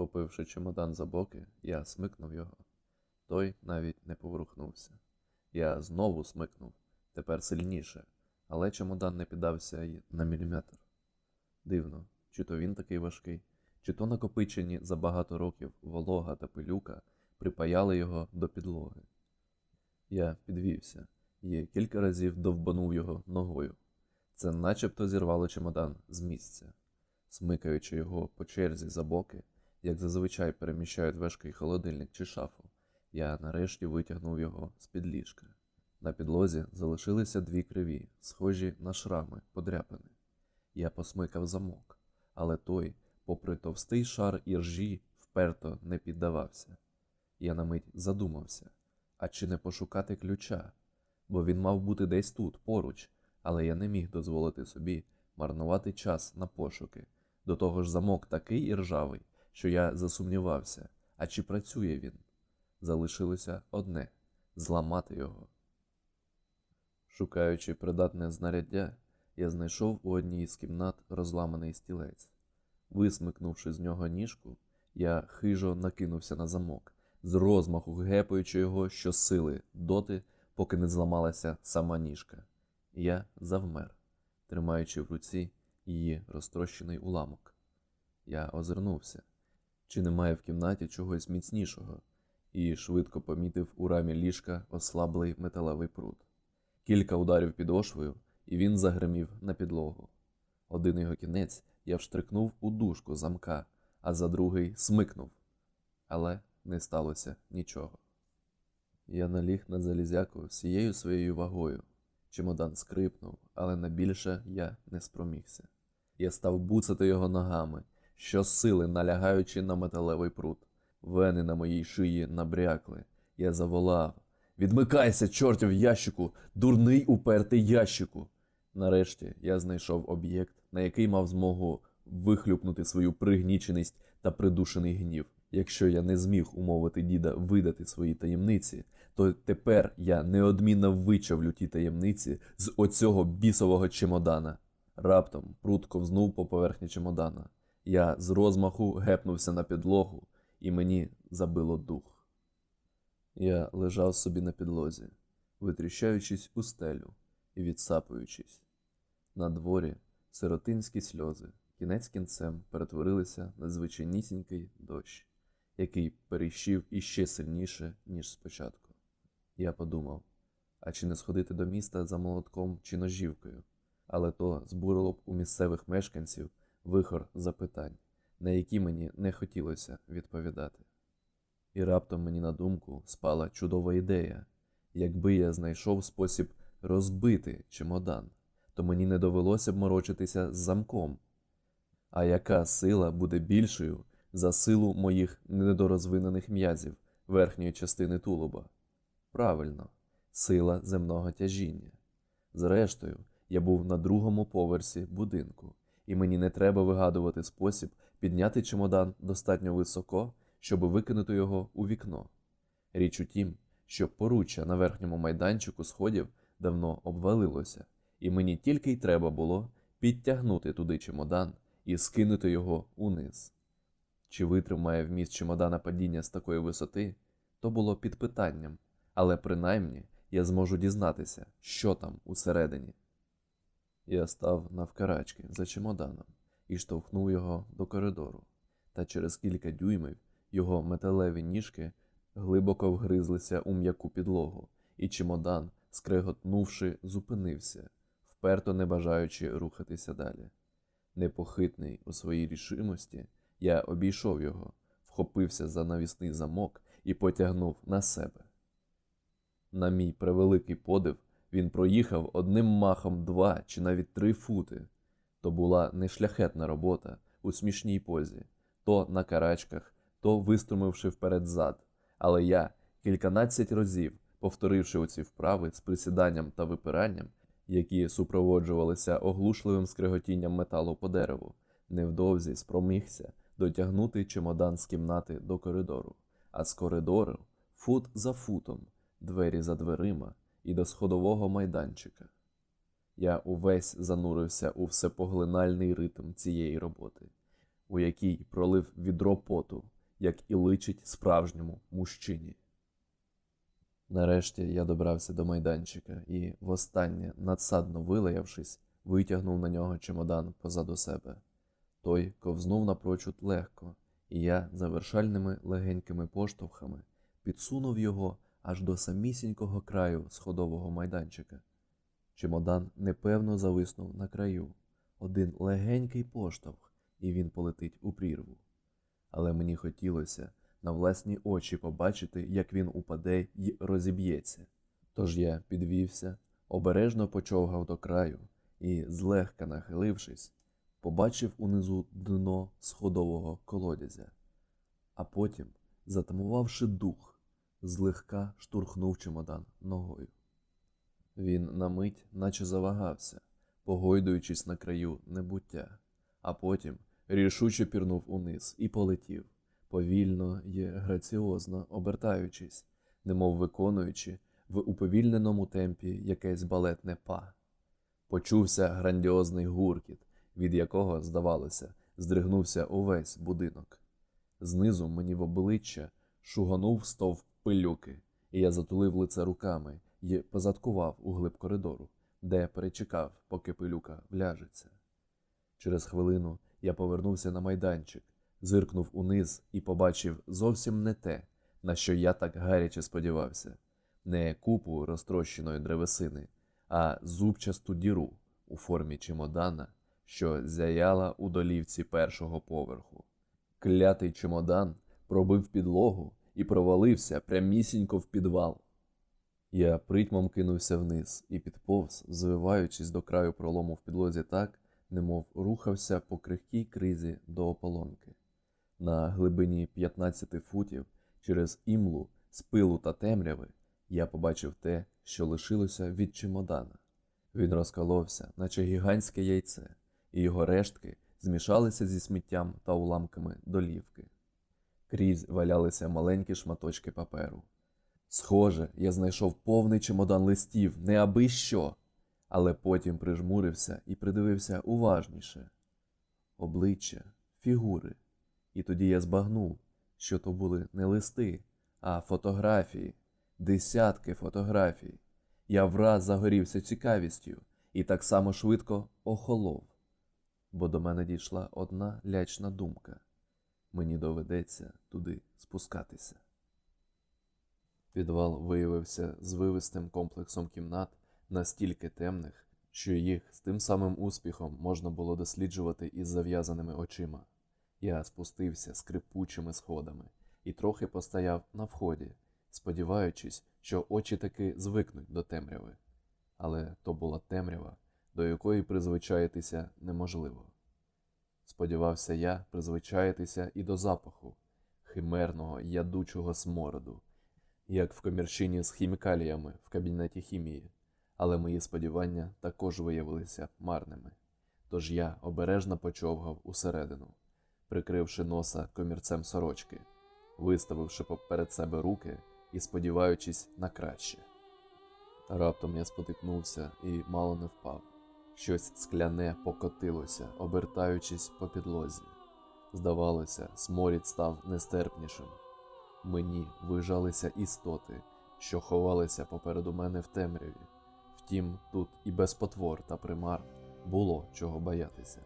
Схопивши чемодан за боки, я смикнув його. Той навіть не поворухнувся. Я знову смикнув, тепер сильніше, але чемодан не піддався й на міліметр. Дивно, чи то він такий важкий, чи то накопичені за багато років волога та пилюка припаяли його до підлоги. Я підвівся і кілька разів довбанув його ногою. Це начебто зірвало чемодан з місця. Смикаючи його по черзі за боки, як зазвичай переміщають важкий холодильник чи шафу, я нарешті витягнув його з-під ліжка. На підлозі залишилися дві криві, схожі на шрами, подряпини. Я посмикав замок, але той, попри товстий шар іржі, вперто не піддавався. Я на мить задумався, а чи не пошукати ключа, бо він мав бути десь тут, поруч, але я не міг дозволити собі марнувати час на пошуки. До того ж замок такий іржавий, що я засумнівався, а чи працює він. Залишилося одне зламати його. Шукаючи придатне знаряддя, я знайшов у одній з кімнат розламаний стілець. Висмикнувши з нього ніжку, я хижо накинувся на замок, з розмаху гепаючи його щосили доти, поки не зламалася сама ніжка. Я завмер, тримаючи в руці її розтрощений уламок. Я озирнувся, чи немає в кімнаті чогось міцнішого, і швидко помітив у рамі ліжка ослаблий металевий прут. Кілька ударів підошвою, і він загримів на підлогу. Один його кінець я вштрикнув у дужку замка, а за другий смикнув. Але не сталося нічого. Я наліг на залізяку всією своєю вагою. Чемодан скрипнув, але на більше я не спромігся. Я став буцати його ногами, щосили налягаючи на металевий прут. Вени на моїй шиї набрякли. Я заволав. Відмикайся, чортів ящику, дурний упертий ящику. Нарешті я знайшов об'єкт, на який мав змогу вихлюпнути свою пригніченість та придушений гнів. Якщо я не зміг умовити діда видати свої таємниці, то тепер я неодмінно вичавлю ті таємниці з оцього бісового чемодана. Раптом прут ковзнув по поверхні чемодана. Я з розмаху гепнувся на підлогу, і мені забило дух. Я лежав собі на підлозі, витріщаючись у стелю і відсапуючись. На дворі сиротинські сльози кінець кінцем перетворилися на звичайнісінький дощ, який перейшів іще сильніше, ніж спочатку. Я подумав, а чи не сходити до міста за молотком чи ножівкою, але то збурило б у місцевих мешканців вихор запитань, на які мені не хотілося відповідати. І раптом мені на думку спала чудова ідея. Якби я знайшов спосіб розбити чемодан, то мені не довелося б морочитися з замком. А яка сила буде більшою за силу моїх недорозвинених м'язів верхньої частини тулуба? Правильно, сила земного тяжіння. Зрештою, я був на другому поверсі будинку, і мені не треба вигадувати спосіб підняти чемодан достатньо високо, щоб викинути його у вікно. Річ у тім, що поруччя на верхньому майданчику сходів давно обвалилося, і мені тільки й треба було підтягнути туди чемодан і скинути його униз. Чи витримає вміст чемодана падіння з такої висоти, то було під питанням, але принаймні я зможу дізнатися, що там усередині. Я став навкарачки за чемоданом і штовхнув його до коридору, та через кілька дюймів його металеві ніжки глибоко вгризлися у м'яку підлогу, і чемодан, скреготнувши, зупинився, вперто не бажаючи рухатися далі. Непохитний у своїй рішимості, я обійшов його, вхопився за навісний замок і потягнув на себе. На мій превеликий подив, він проїхав одним махом два чи навіть три фути. То була не шляхетна робота у смішній позі, то на карачках, то виструмивши вперед зад. Але я кільканадцять разів, повторивши оці вправи з присіданням та випиранням, які супроводжувалися оглушливим скриготінням металу по дереву, невдовзі спромігся дотягнути чемодан з кімнати до коридору, а з коридору фут за футом, двері за дверима і до сходового майданчика. Я увесь занурився у всепоглинальний ритм цієї роботи. у якій пролив відро поту, як і личить справжньому мужчині. Нарешті я добрався до майданчика і, востаннє, надсадно вилаявшись, витягнув на нього чемодан позаду себе. Той ковзнув напрочуд легко, і я завершальними легенькими поштовхами підсунув його аж до самісінького краю сходового майданчика. Чемодан непевно зависнув на краю. Один легенький поштовх, і він полетить у прірву. Але мені хотілося на власні очі побачити, як він упаде й розіб'ється. Тож я підвівся, обережно почовгав до краю і, злегка нахилившись, побачив унизу дно сходового колодязя, а потім, затамувавши дух, злегка штурхнув чемодан ногою. Він на мить наче завагався, погойдуючись на краю небуття, а потім рішуче пірнув униз і полетів, повільно й граціозно обертаючись, немов виконуючи в уповільненому темпі якесь балетне па. Почувся грандіозний гуркіт, від якого, здавалося, здригнувся увесь будинок. Знизу мені в обличчя шуганув стовп пилюки, і я затулив лице руками і позадкував у глиб коридору, де перечекав, поки пилюка вляжеться. Через хвилину я повернувся на майданчик, зиркнув униз і побачив зовсім не те, на що я так гаряче сподівався, не купу розтрощеної древесини, а зубчасту діру у формі чемодана, що зяяла у долівці першого поверху. Клятий чемодан пробив підлогу і провалився прямісінько в підвал. Я притьмом кинувся вниз і підповз, звиваючись до краю пролому в підлозі так, немов рухався по крихкій кризі до ополонки. На глибині 15 футів через імлу, з пилу та темряви я побачив те, що лишилося від чемодана. Він розколовся, наче гігантське яйце, і його рештки змішалися зі сміттям та уламками долівки. Крізь валялися маленькі шматочки паперу. Схоже, я знайшов повний чемодан листів, не аби що, але потім прижмурився і придивився уважніше. Обличчя, фігури. І тоді я збагнув, що то були не листи, а фотографії, десятки фотографій. Я враз загорівся цікавістю і так само швидко охолов, бо до мене дійшла одна лячна думка мені доведеться туди спускатися. Підвал виявився звивистим комплексом кімнат настільки темних, що їх з тим самим успіхом можна було досліджувати із зав'язаними очима. Я спустився скрипучими сходами і трохи постояв на вході, сподіваючись, що очі таки звикнуть до темряви. Але то була темрява, до якої призвичаїтися неможливо. Сподівався я призвичаїтися і до запаху химерного ядучого смороду, як в комірчині з хімікаліями в кабінеті хімії, але мої сподівання також виявилися марними. Тож я обережно почовгав усередину, прикривши носа комірцем сорочки, виставивши поперед себе руки і сподіваючись на краще. Раптом я спотикнувся і мало не впав. Щось скляне покотилося, обертаючись по підлозі. Здавалося, сморід став нестерпнішим. Мені вижалися істоти, що ховалися попереду мене в темряві. Втім, тут і без потвор та примар було чого боятися.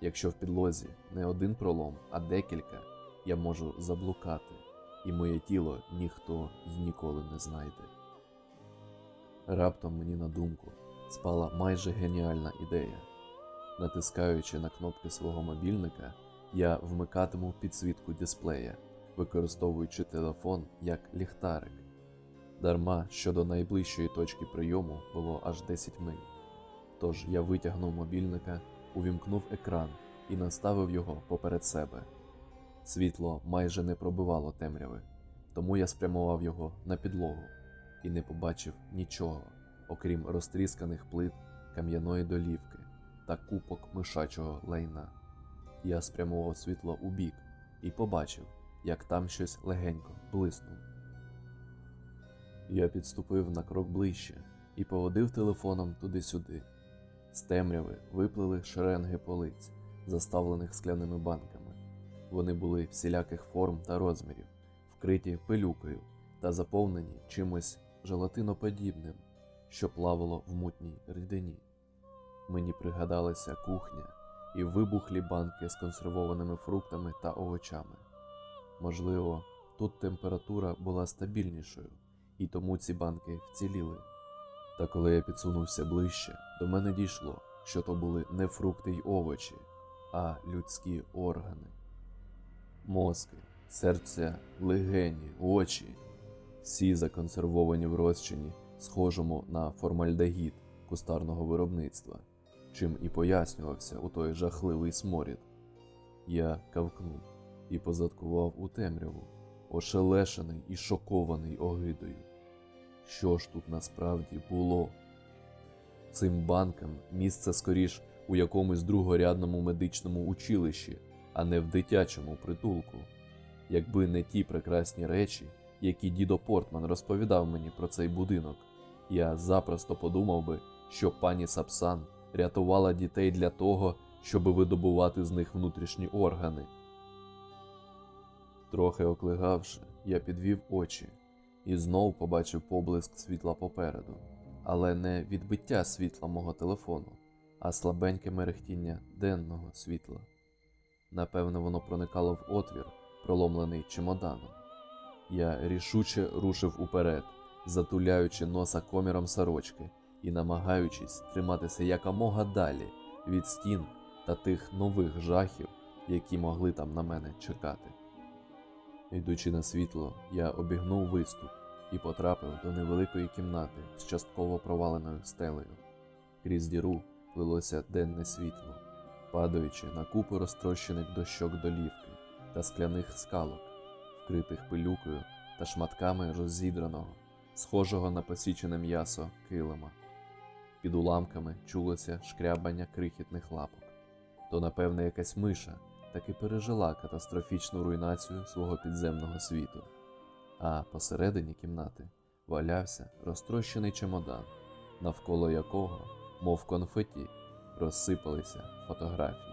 Якщо в підлозі не один пролом, а декілька, я можу заблукати, і моє тіло ніхто й ніколи не знайде. Раптом мені на думку спала майже геніальна ідея. Натискаючи на кнопки свого мобільника, я вмикатиму підсвітку дисплея, використовуючи телефон як ліхтарик. Дарма що до найближчої точки прийому було аж 10 миль. Тож я витягнув мобільника, увімкнув екран і наставив його поперед себе. Світло майже не пробивало темряви, тому я спрямував його на підлогу і не побачив нічого, окрім розтрісканих плит кам'яної долівки та купок мишачого лайна. Я спрямував світло у бік і побачив, як там щось легенько блиснуло. Я підступив на крок ближче і поводив телефоном туди-сюди. З темряви виплили шеренги полиць, заставлених скляними банками. Вони були всіляких форм та розмірів, вкриті пилюкою та заповнені чимось желатиноподібним, що плавало в мутній рідині. Мені пригадалася кухня і вибухлі банки з консервованими фруктами та овочами. Можливо, тут температура була стабільнішою, і тому ці банки вціліли. Та коли я підсунувся ближче, до мене дійшло, що то були не фрукти й овочі, а людські органи. Мозки, серця, легені, очі, всі законсервовані в розчині, схожому на формальдегід кустарного виробництва, чим і пояснювався у той жахливий сморід. Я кавкнув і позадкував у темряву, ошелешений і шокований огидою. Що ж тут насправді було? Цим банкам місце скоріш у якомусь другорядному медичному училищі, а не в дитячому притулку. Якби не ті прекрасні речі, які дідо Портман розповідав мені про цей будинок, я запросто подумав би, що пані Сапсан рятувала дітей для того, щоб видобувати з них внутрішні органи. Трохи оклигавши, я підвів очі і знов побачив поблиск світла попереду, але не відбиття світла мого телефону, а слабеньке мерехтіння денного світла. Напевне, воно проникало в отвір, проломлений чемоданом. Я рішуче рушив уперед, затуляючи носа коміром сорочки і намагаючись триматися якомога далі від стін та тих нових жахів, які могли там на мене чекати. Йдучи на світло, я обігнув виступ і потрапив до невеликої кімнати з частково проваленою стелею. Крізь діру лилося денне світло, падаючи на купи розтрощених дощок долівки та скляних скалок, вкритих пилюкою та шматками роззідраного, схожого на посічене м'ясо килима. Під уламками чулося шкрябання крихітних лапок. То, напевне, якась миша таки пережила катастрофічну руйнацію свого підземного світу, а посередині кімнати валявся розтрощений чемодан, навколо якого, мов конфеті, розсипалися фотографії.